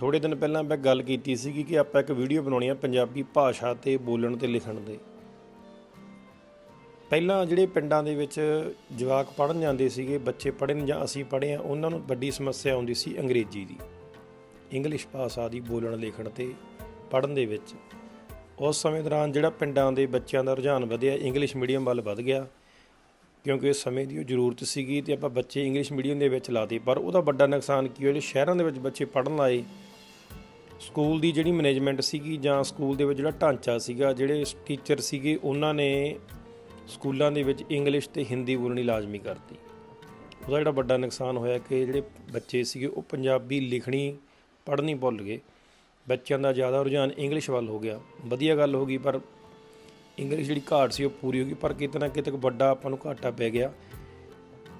ਥੋੜੇ ਦਿਨ ਪਹਿਲਾਂ ਮੈਂ ਗੱਲ ਕੀਤੀ ਸੀ ਕਿ ਆਪਾਂ ਇੱਕ ਵੀਡੀਓ ਬਣਾਉਣੀ ਆ ਪੰਜਾਬੀ ਭਾਸ਼ਾ ਤੇ ਬੋਲਣ ਤੇ ਲਿਖਣ ਦੇ। ਪਹਿਲਾਂ ਜਿਹੜੇ ਪਿੰਡਾਂ ਦੇ ਵਿੱਚ ਜਵਾਕ ਪੜਨ ਜਾਂਦੇ ਸੀਗੇ, ਬੱਚੇ ਪੜ੍ਹਨ ਜਾਂ ਅਸੀਂ ਪੜ੍ਹੇ ਆ, ਉਹਨਾਂ ਨੂੰ ਵੱਡੀ ਸਮੱਸਿਆ ਆਉਂਦੀ ਸੀ ਅੰਗਰੇਜ਼ੀ ਦੀ। ਇੰਗਲਿਸ਼ ਭਾਸ਼ਾ ਦੀ ਬੋਲਣ ਲਿਖਣ ਤੇ ਪੜਨ ਦੇ ਵਿੱਚ। ਉਸ ਸਮੇਂ ਦੌਰਾਨ ਜਿਹੜਾ ਪਿੰਡਾਂ ਦੇ ਬੱਚਿਆਂ ਦਾ ਰੁਝਾਨ ਵਧਿਆ, ਇੰਗਲਿਸ਼ ਮੀਡੀਅਮ ਵੱਲ ਵਧ ਗਿਆ, ਕਿਉਂਕਿ ਇਸ ਸਮੇਂ ਦੀ ਉਹ ਜ਼ਰੂਰਤ ਸੀਗੀ ਤੇ ਆਪਾਂ ਬੱਚੇ ਇੰਗਲਿਸ਼ ਮੀਡੀਅਮ ਦੇ ਵਿੱਚ ਲਾਤੇ, ਪਰ ਉਹਦਾ ਵੱਡਾ ਨੁਕਸਾਨ ਕੀ ਹੋਇਆ? ਜਿਹੜੇ ਸ਼ਹਿਰਾਂ ਦੇ ਵਿੱਚ ਬੱਚੇ ਪੜਨ ਆਏ ਸਕੂਲ ਦੀ ਜਿਹੜੀ ਮੈਨੇਜਮੈਂਟ ਸੀਗੀ ਜਾਂ ਸਕੂਲ ਦੇ ਵਿੱਚ ਜਿਹੜਾ ਢਾਂਚਾ ਸੀਗਾ, ਜਿਹੜੇ ਟੀਚਰ ਸੀਗੇ, ਉਹਨਾਂ ਨੇ ਸਕੂਲਾਂ ਦੇ ਵਿੱਚ ਇੰਗਲਿਸ਼ ਤੇ ਹਿੰਦੀ ਬੋਲਣੀ ਲਾਜ਼ਮੀ ਕਰਤੀ। ਉਹਦਾ ਜਿਹੜਾ ਵੱਡਾ ਨੁਕਸਾਨ ਹੋਇਆ ਕਿ ਜਿਹੜੇ ਬੱਚੇ ਸੀਗੇ, ਉਹ ਪੰਜਾਬੀ ਲਿਖਣੀ, ਪੜ੍ਹਨੀ ਭੁੱਲ ਗਏ। ਬੱਚਿਆਂ ਦਾ ਜ਼ਿਆਦਾ ਰੁਝਾਨ ਇੰਗਲਿਸ਼ ਵੱਲ ਹੋ ਗਿਆ। ਵਧੀਆ ਗੱਲ ਹੋ ਗਈ, ਪਰ ਇੰਗਲਿਸ਼ ਜਿਹੜੀ ਘਾਟ ਸੀ ਉਹ ਪੂਰੀ ਹੋ ਗਈ, ਪਰ ਕਿਤੇ ਨਾ ਕਿਤੇ ਇੱਕ ਵੱਡਾ ਆਪਾਂ ਨੂੰ ਘਾਟਾ ਪੈ ਗਿਆ।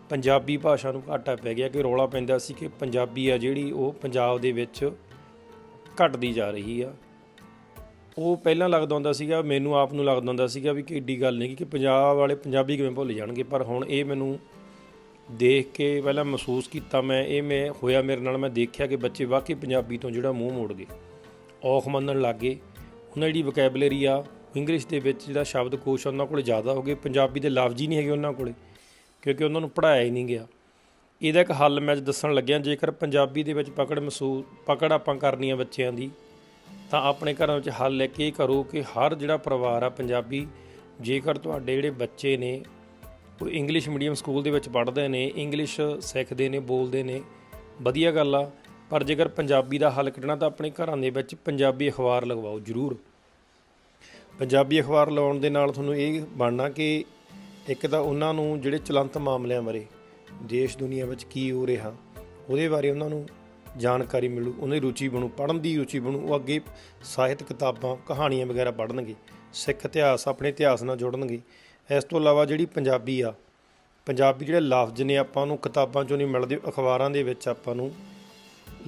ਪੰਜਾਬੀ ਭਾਸ਼ਾ ਨੂੰ ਘਾਟਾ ਪੈ ਗਿਆ ਕਿ ਰੌਲਾ ਪੈਂਦਾ ਸੀ ਕਿ ਪੰਜਾਬੀ ਆ ਜਿਹੜੀ ਉਹ ਪੰਜਾਬ ਦੇ ਵਿੱਚ ਘਟਦੀ ਜਾ ਰਹੀ ਆ। ਉਹ ਪਹਿਲਾਂ ਲੱਗਦਾ ਹੁੰਦਾ ਸੀਗਾ, ਮੈਨੂੰ ਆਪ ਨੂੰ ਲੱਗਦਾ ਹੁੰਦਾ ਸੀਗਾ ਵੀ ਕਿ ਏਡੀ ਗੱਲ ਨਹੀਂ ਕਿ ਪੰਜਾਬ ਵਾਲੇ ਪੰਜਾਬੀ ਕਿਵੇਂ ਭੁੱਲ ਜਾਣਗੇ, ਪਰ ਹੁਣ ਇਹ ਮੈਨੂੰ ਦੇਖ ਕੇ ਪਹਿਲਾਂ ਮਹਿਸੂਸ ਕੀਤਾ ਮੈਂ, ਇਹ ਮੈਂ ਹੋਇਆ ਮੇਰੇ ਨਾਲ, ਮੈਂ ਦੇਖਿਆ ਕਿ ਬੱਚੇ ਵਾਕਈ ਪੰਜਾਬੀ ਤੋਂ ਜਿਹੜਾ ਮੂੰਹ ਮੋੜ ਗਏ, ਔਖ ਮੰਨਣ ਲੱਗੇ ਉਹਨਾਂ ਜਿਹੜੀ ਵੋਕੈਬਲਰੀ ਆ ਇੰਗਲਿਸ਼ ਦੇ ਵਿੱਚ ਜਿਹੜਾ ਸ਼ਬਦਕੋਸ਼ ਆ, ਉਹਨਾਂ ਕੋਲ ਜ਼ਿਆਦਾ ਹੋ ਗਏ। ਪੰਜਾਬੀ ਦੇ ਲਫ਼ਜ਼ ਹੀ ਨਹੀਂ ਹੈਗੇ ਉਹਨਾਂ ਕੋਲੇ, ਕਿਉਂਕਿ ਉਹਨਾਂ ਨੂੰ ਪੜ੍ਹਾਇਆ ਹੀ ਨਹੀਂ ਗਿਆ। ਇਹਦਾ ਇੱਕ ਹੱਲ ਮੈਂ ਦੱਸਣ ਲੱਗਿਆ, ਜੇਕਰ ਪੰਜਾਬੀ ਦੇ ਵਿੱਚ ਪਕੜ ਮਹਿਸੂਸ ਪਕੜ ਆਪਾਂ ਕਰਨੀ ਆ ਬੱਚਿਆਂ ਦੀ, ਤਾਂ ਆਪਣੇ ਘਰਾਂ ਵਿੱਚ ਹੱਲ ਲੈ ਕੇ ਇਹ ਕਰੋ ਕਿ ਹਰ ਜਿਹੜਾ ਪਰਿਵਾਰ ਆ ਪੰਜਾਬੀ, ਜੇਕਰ ਤੁਹਾਡੇ ਜਿਹੜੇ ਬੱਚੇ ਨੇ ਉਹ ਇੰਗਲਿਸ਼ ਮੀਡੀਅਮ ਸਕੂਲ ਦੇ ਵਿੱਚ ਪੜ੍ਹਦੇ ਨੇ ਇੰਗਲਿਸ਼ ਸਿੱਖਦੇ ਨੇ, ਬੋਲਦੇ ਨੇ, ਵਧੀਆ ਗੱਲ ਆ, ਪਰ ਜੇਕਰ ਪੰਜਾਬੀ ਦਾ ਹੱਲ ਕੱਢਣਾ ਤਾਂ ਆਪਣੇ ਘਰਾਂ ਦੇ ਵਿੱਚ ਪੰਜਾਬੀ ਅਖਬਾਰ ਲਗਵਾਓ ਜ਼ਰੂਰ। ਪੰਜਾਬੀ ਅਖਬਾਰ ਲਗਾਉਣ ਦੇ ਨਾਲ ਤੁਹਾਨੂੰ ਇਹ ਬਣਨਾ ਕਿ ਇੱਕ ਤਾਂ ਉਹਨਾਂ ਨੂੰ ਜਿਹੜੇ ਚਲੰਤ ਮਾਮਲਿਆਂ ਬਾਰੇ ਦੇਸ਼ ਦੁਨੀਆ ਵਿੱਚ ਕੀ ਹੋ ਰਿਹਾ, ਉਹਦੇ ਬਾਰੇ ਉਹਨਾਂ ਨੂੰ ਜਾਣਕਾਰੀ ਮਿਲੂ ਉਹਨਾਂ ਦੀ ਰੁਚੀ ਬਣੂ, ਪੜ੍ਹਨ ਦੀ ਰੁਚੀ ਬਣੂ, ਉਹ ਅੱਗੇ ਸਾਹਿਤ ਕਿਤਾਬਾਂ, ਕਹਾਣੀਆਂ ਵਗੈਰਾ ਪੜ੍ਹਨਗੇ, ਸਿੱਖ ਇਤਿਹਾਸ ਆਪਣੇ ਇਤਿਹਾਸ ਨਾਲ ਜੁੜਨਗੇ। ਇਸ ਤੋਂ ਇਲਾਵਾ ਜਿਹੜੀ ਪੰਜਾਬੀ ਆ, ਪੰਜਾਬੀ ਜਿਹੜੇ ਲਫ਼ਜ਼ ਨੇ, ਆਪਾਂ ਨੂੰ ਕਿਤਾਬਾਂ ਚੋਂ ਨਹੀਂ ਮਿਲਦੇ, ਅਖਬਾਰਾਂ ਦੇ ਵਿੱਚ ਆਪਾਂ ਨੂੰ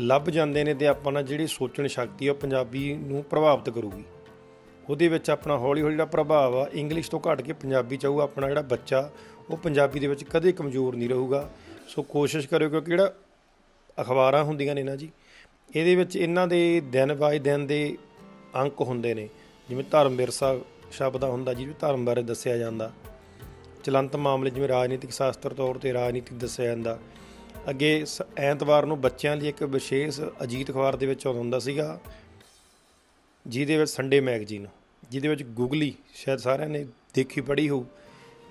ਲੱਭ ਜਾਂਦੇ ਨੇ ਤੇ ਆਪਾਂ ਨਾਲ ਜਿਹੜੀ ਸੋਚਣ ਸ਼ਕਤੀ ਆ, ਉਹ ਪੰਜਾਬੀ ਨੂੰ ਪ੍ਰਭਾਵਿਤ ਕਰੂਗੀ। ਉਹਦੇ ਵਿੱਚ ਆਪਣਾ ਹੌਲੀ ਹੌਲੀ ਜਿਹੜਾ ਪ੍ਰਭਾਵ ਆ ਇੰਗਲਿਸ਼ ਤੋਂ ਘਟ ਕੇ ਪੰਜਾਬੀ ਚ ਆਊਗਾ, ਆਪਣਾ ਜਿਹੜਾ ਬੱਚਾ, ਉਹ ਪੰਜਾਬੀ ਦੇ ਵਿੱਚ ਕਦੇ ਕਮਜ਼ੋਰ ਨਹੀਂ ਰਹੂਗਾ। ਸੋ ਕੋਸ਼ਿਸ਼ ਕਰਿਓ ਕਿਉਂਕਿ ਜਿਹੜਾ ਅਖਬਾਰਾਂ ਹੁੰਦੀਆਂ ਨੇ ਨਾ ਜੀ, ਇਹਦੇ ਵਿੱਚ ਇਹਨਾਂ ਦੇ ਦਿਨ ਬਾਏ ਦਿਨ ਦੇ ਅੰਕ ਹੁੰਦੇ ਨੇ। ਜਿਵੇਂ ਧਰਮ ਵਿਰਸਾ ਸ਼ਬਦ ਹੁੰਦਾ ਜਿਹਦੇ ਧਰਮ ਬਾਰੇ ਦੱਸਿਆ ਜਾਂਦਾ। ਚਲੰਤ ਮਾਮਲੇ ਜਿਵੇਂ ਰਾਜਨੀਤਿਕ ਸ਼ਾਸਤਰ ਤੌਰ ਤੇ ਰਾਜਨੀਤਿਕ ਦੱਸਿਆ ਜਾਂਦਾ। ਅੱਗੇ ਸ- ਐਤਵਾਰ ਨੂੰ ਬੱਚਿਆਂ ਲਈ ਇੱਕ ਵਿਸ਼ੇਸ਼ ਅਜੀਤ ਅਖਬਾਰ ਦੇ ਵਿੱਚ ਆਉਂਦਾ ਹੁੰਦਾ ਸੀਗਾ ਜਿਹਦੇ ਵਿੱਚ ਸੰਡੇ ਮੈਗਜ਼ੀਨ ਜਿਹਦੇ ਵਿੱਚ ਗੂਗਲੀ ਸ਼ਾਇਦ ਸਾਰਿਆਂ ਨੇ ਦੇਖੀ ਪੜ੍ਹੀ ਹੋਊ।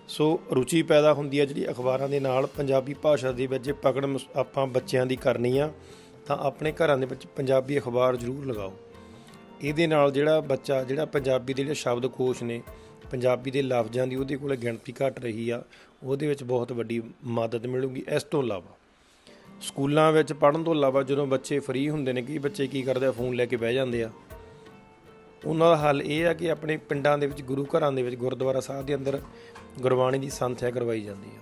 ਸੋ ਰੁਚੀ ਪੈਦਾ ਹੁੰਦੀ ਹੈ ਜਿਹੜੀ ਅਖਬਾਰਾਂ ਦੇ ਨਾਲ, ਪੰਜਾਬੀ ਭਾਸ਼ਾ ਦੇ ਵਿੱਚ ਜੇ ਪਕੜ ਆਪਾਂ ਬੱਚਿਆਂ ਦੀ ਕਰਨੀ ਆ, ਤਾਂ ਆਪਣੇ ਘਰਾਂ ਦੇ ਵਿੱਚ ਪੰਜਾਬੀ ਅਖਬਾਰ ਜ਼ਰੂਰ ਲਗਾਓ। ਇਹਦੇ ਨਾਲ ਜਿਹੜਾ ਬੱਚਾ, ਜਿਹੜਾ ਪੰਜਾਬੀ ਦੇ ਜਿਹੜੇ ਸ਼ਬਦਕੋਸ਼ ਨੇ, ਪੰਜਾਬੀ ਦੇ ਲਫ਼ਜ਼ਾਂ ਦੀ ਉਹਦੇ ਕੋਲ ਗਿਣਤੀ ਘਟ ਰਹੀ ਆ, ਉਹਦੇ ਵਿੱਚ ਬਹੁਤ ਵੱਡੀ ਮਦਦ ਮਿਲੂਗੀ। ਇਸ ਤੋਂ ਇਲਾਵਾ ਸਕੂਲਾਂ ਵਿੱਚ ਪੜ੍ਹਨ ਤੋਂ ਇਲਾਵਾ ਜਦੋਂ ਬੱਚੇ ਫ੍ਰੀ ਹੁੰਦੇ ਨੇ, ਕਈ ਬੱਚੇ ਕੀ ਕਰਦੇ ਆ, ਫੋਨ ਲੈ ਕੇ ਬਹਿ ਜਾਂਦੇ ਆ। ਉਹਨਾਂ ਦਾ ਹੱਲ ਇਹ ਆ ਕਿ ਆਪਣੇ ਪਿੰਡਾਂ ਦੇ ਵਿੱਚ, ਗੁਰੂ ਘਰਾਂ ਦੇ ਵਿੱਚ, ਗੁਰਦੁਆਰਾ ਸਾਹਿਬ ਦੇ ਅੰਦਰ ਗੁਰਬਾਣੀ ਦੀ ਸੰਥਿਆ ਕਰਵਾਈ ਜਾਂਦੀ ਆ।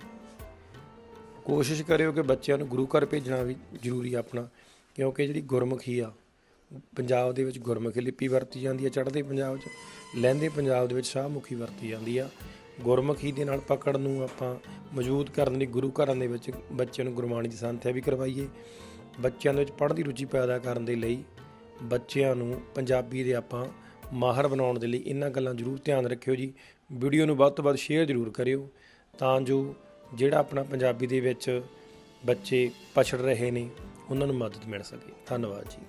ਕੋਸ਼ਿਸ਼ ਕਰਿਓ ਕਿ ਬੱਚਿਆਂ ਨੂੰ ਗੁਰੂ ਘਰ ਭੇਜਣਾ ਵੀ ਜ਼ਰੂਰੀ ਆਪਣਾ, ਕਿਉਂਕਿ ਜਿਹੜੀ ਗੁਰਮੁਖੀ ਆ, ਪੰਜਾਬ ਦੇ ਵਿੱਚ ਗੁਰਮੁਖੀ ਲਿਪੀ ਵਰਤੀ ਜਾਂਦੀ ਆ, ਚੜ੍ਹਦੇ ਪੰਜਾਬ 'ਚ, ਲਹਿੰਦੇ ਪੰਜਾਬ ਦੇ ਵਿੱਚ ਸ਼ਾਹਮੁਖੀ ਵਰਤੀ ਜਾਂਦੀ ਆ। ਗੁਰਮੁਖੀ ਦੇ ਨਾਲ ਪਕੜ ਨੂੰ ਆਪਾਂ ਮੌਜੂਦ ਕਰਨ ਲਈ ਗੁਰੂ ਘਰਾਂ ਦੇ ਵਿੱਚ ਬੱਚਿਆਂ ਨੂੰ ਗੁਰਬਾਣੀ ਦੀ ਸੰਥਿਆ ਵੀ ਕਰਵਾਈਏ। ਬੱਚਿਆਂ ਦੇ ਵਿੱਚ ਪੜ੍ਹਨ ਦੀ ਰੁਚੀ ਪੈਦਾ ਕਰਨ ਦੇ ਲਈ ਬੱਚਿਆਂ ਨੂੰ ਪੰਜਾਬੀ ਦੇ ਆਪਾਂ ਮਾਹਰ ਬਣਾਉਣ ਦੇ ਲਈ ਇਹਨਾਂ ਗੱਲਾਂ ਜ਼ਰੂਰ ਧਿਆਨ ਰੱਖਿਓ ਜੀ। ਵੀਡੀਓ ਨੂੰ ਵੱਧ ਤੋਂ ਵੱਧ ਸ਼ੇਅਰ ਜ਼ਰੂਰ ਕਰਿਓ। ਤਾਂ ਜੋ ਜਿਹੜਾ ਆਪਣਾ ਪੰਜਾਬੀ ਦੇ ਵਿੱਚ ਬੱਚੇ ਪਛੜ ਰਹੇ ਨੇ, ਉਹਨਾਂ ਨੂੰ ਮਦਦ ਮਿਲ ਸਕੇ। ਧੰਨਵਾਦ ਜੀ।